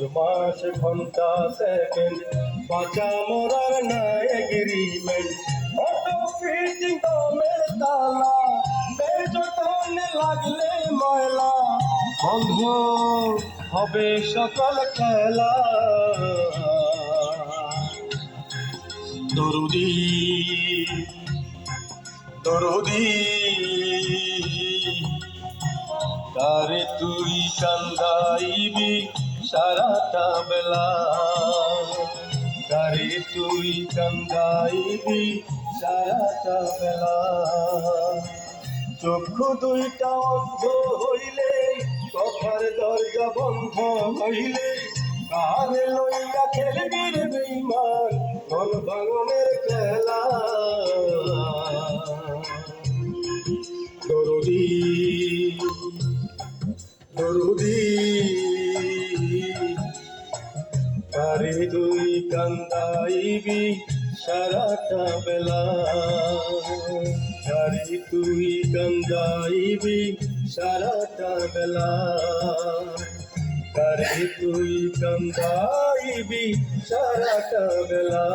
বছর মাস ঘণ্টা সেকেন্ড, বাঁচা, মরার নাই এগ্রিমেন্ট অটো ফিটিং দমের লাগলে ময়লা। বন্ধ হবে সকল খেলা। দরুদি দরুদি তারে তুই কান্দাইবি? সারাটা বেলা। তারে তুই কান্দাইবি সারাটা বেলা। চক্ষু দুইটা অন্ধ হইলে, কথার দরজা বন্ধ হইলে কারে লইয়া খেলবি রে বেইমান মন ভাঙনের খেলা। দরদি দরদি। তারে তুই কান্দাইবি সারাটা বেলা। তারে তুই কান্দাইবি সারাটা বেলা। তারে তুই কান্দাইবি সারাটা বেলা।